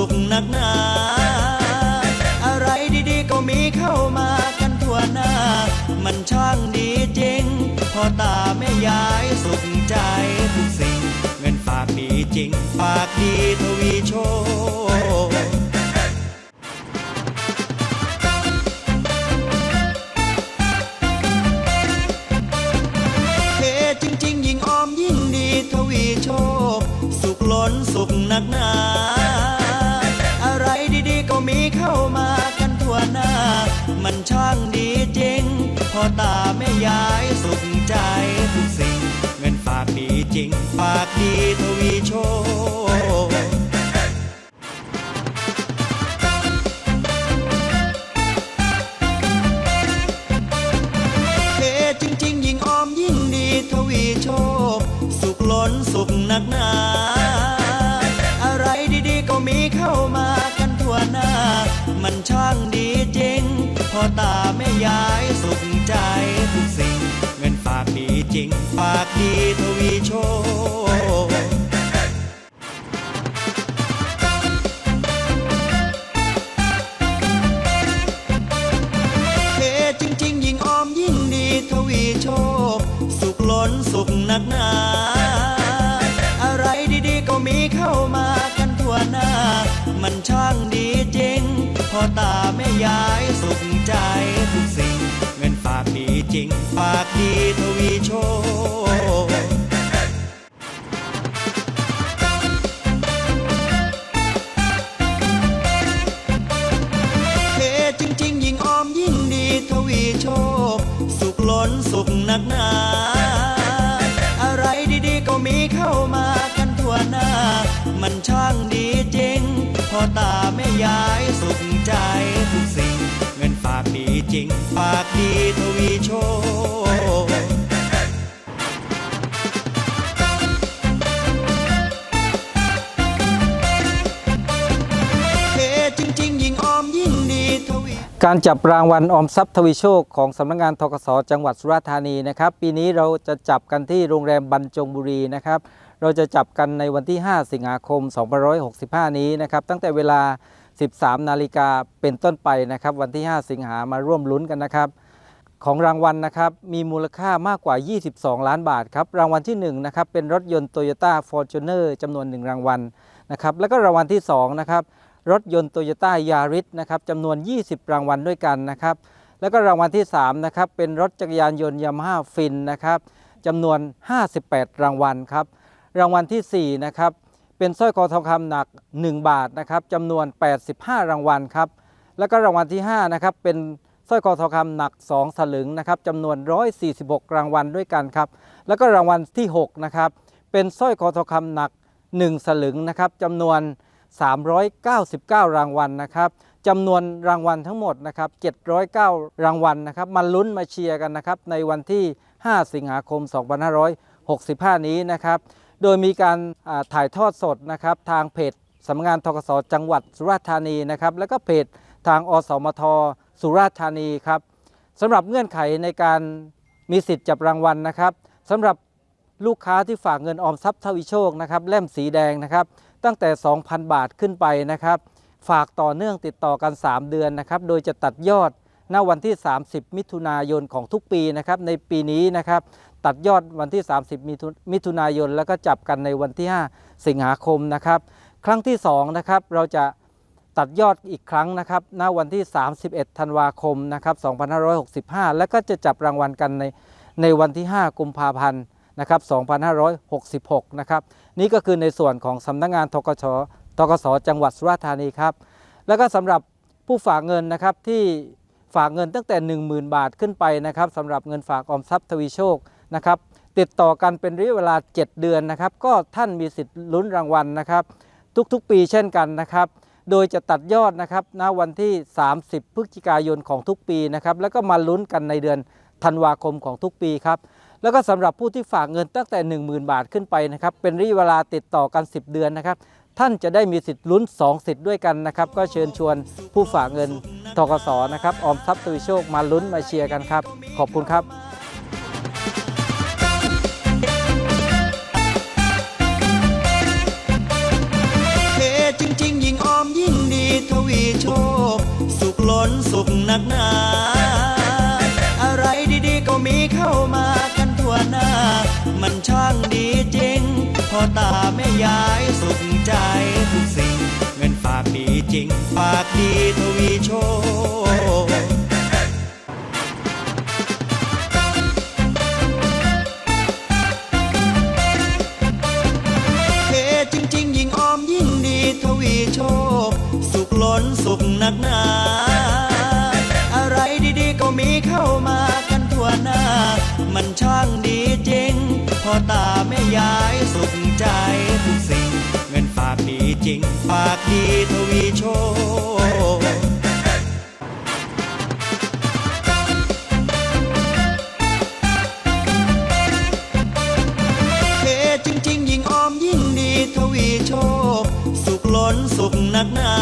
สุขนักหนา อะไรดีๆก็มีเข้ามากันทั่วหน้า มันช่างดีจริง พอตาแม่ยายสุขใจทุกสิ่ง เงินฝากดีจริง ฝากดีทวีโชคเทจริงยิ่งออมยิ่งดีทวีโชคสุขล้นสุขหนักหนา พ่อตาแม่ยายสุขใจทุกสิ่ง เงินฝากดีจริง ฝากดีทวีโชคเทจริง ๆ ยิ่งออมยิ่งดีทวีโชค สุขล้นสุขหนักหนาอะไรดีๆก็มีเข้ามากันทั่วหน้า มันช่างดีจริงพ่อตาแม่ยายสุข ใจทุกสิ่ง เงินฝากดีจริง ฝากดีทวีโชคเฮจริง ๆ ยิ่งออมยิ่งดีทวีโชค สุขล้นสุขหนักหนาากดีทวีโชคเทจริงๆยิ่งออมยิ่งดีทวีโชค สุขล้นสุขหนักหนา อะไรดีๆก็มีเข้ามากันทั่วหน้า มันช่างดีจริง พอตาแม่ยายสุขใจทุกสิ่ง จริงฝากดีทวีโชการจับรางวัลออมทรัพย์ทวีโชคของสำนักงานทกสจังหวัดสุราษฎร์ธานีนะครับ ปีนี้เราจะจับกันที่โรงแรมบรรจงบุรีนะครับ เราจะจับกันในวันที่ 5 สิงหาคม 2565 นี้นะครับ ตั้งแต่เวลา 13 นาฬิกาเป็นต้นไปนะครับ วันที่ 5 สิงหามาร่วมลุ้นกันนะครับ ของรางวัลนะครับมีมูลค่ามากกว่า 22 ล้านบาทครับรางวัลที่1นะครับเป็นรถยนต์ Toyota Fortuner จำนวน 1 รางวัลนะครับแล้วก็รางวัลที่2นะครับรถยนต์ Toyota Yaris นะครับจำนวน 20 รางวัลด้วยกันนะครับ แล้วก็รางวัลที่3นะครับเป็นรถจักรยานยนต์ Yamaha Fin นะครับจำนวน 58 รางวัลครับรางวัลทีสี่4นะครับ เป็นสร้อยคอทองคำหนัก 1 บาทนะครับจำนวน 85 รางวัลครับ แล้วก็รางวัลที่5นะครับเป็นสร้อยคอทองคำหนัก 2 สลึงนะครับจำนวน 146 รางวัลด้วยกันครับ แล้วก็รางวัลที่6นะครับเป็นสร้อยคอทองคำหนัก 1 สลึงนะครับจำนวน 399 รางวัลนะครับจำนวนรางวัลทั้งหมดนะครับ709 รางวัลนะครับมาลุ้นมาเชียร์กันนะครับในวันที่ 5 สิงหาคม 2565 นี้นะครับ โดยมีการถ่ายทอดสดนะครับทางเพจสำนักงานทกสจังหวัดสุราษฎร์ธานีนะครับแล้วก็เพจทางอสมทสุราษฎร์ธานีครับสำหรับเงื่อนไขในการมีสิทธิ์จับรางวัลนะครับสำหรับลูกค้าที่ฝากเงินออมทรัพย์ทวีโชคนะครับเล่มสีแดงนะครับตั้งแต่ 2,000 บาทขึ้นไปนะครับฝากต่อเนื่องติดต่อกัน 3 เดือนนะครับโดยจะตัดยอดณวันที่ 30 มิถุนายนของทุกปีนะครับในปีนี้นะครับ ตัดยอดวันที่ 30มิถุมิถุนายน แล้วก็จับกันในวันที่ 5 สิงหาคมนะครับ ครั้งที่2นะครับเราจะตัดยอดอีกครั้งนะครับณวันที่ 31 ธันวาคมนะครับ 2565 แล้วก็จะจับรางวัลกันในในวันที่ 5 กุมภาพันธ์นะครับ 2566 นะครับ นี่ก็คือในส่วนของสำนักงานทกชทกสจังหวัดสุราษฎร์ธานีครับ แล้วก็สำหรับผู้ฝากเงินนะครับที่ฝากเงินตั้งแต่ 10,000 บาทขึ้นไปนะครับสำหรับเงินฝากออมทรัพย์ทวีโชค นะครับติดต่อกันเป็นระยะเวลา 7 เดือนนะครับ ก็ท่านมีสิทธิ์ลุ้นรางวัลนะครับ ทุกๆปีเช่นกันนะครับ โดยจะตัดยอดนะครับณวันที่ 30 พฤศจิกายนของทุกปีนะครับ แล้วก็มาลุ้นกันในเดือนธันวาคมของทุกปีครับ แล้วก็สำหรับผู้ที่ฝากเงินตั้งแต่ 10,000 บาทขึ้นไปนะครับ เป็นระยะเวลาติดต่อกัน 10 เดือนนะครับ ท่านจะได้มีสิทธิ์ลุ้น 2 สิทธิ์ด้วยกันนะครับ ก็เชิญชวนผู้ฝากเงินทกสนะครับ ออมทรัพย์ทวีโชคมาลุ้นมาเชียร์กันครับ ขอบคุณครับ สุขนักหนา อะไรดีๆก็มีเข้ามากันทั่วหน้า มันช่างดีจริง พอตาแม่ยายสุขใจทุกสิ่ง เงินฝากดีจริง ฝากดีทวีโชคเทจริงๆยิ่งออมยิ่งดีทวีโชคสุขล้นสุขหนักหนา ตาแม่ยายสุขใจทุกสิ่ง เงินฝากดีจริง ฝากดีทวีโชคเทจริง ๆ ยิ่งออมยิ่งดีทวีโชค สุขล้นสุขหนักหนา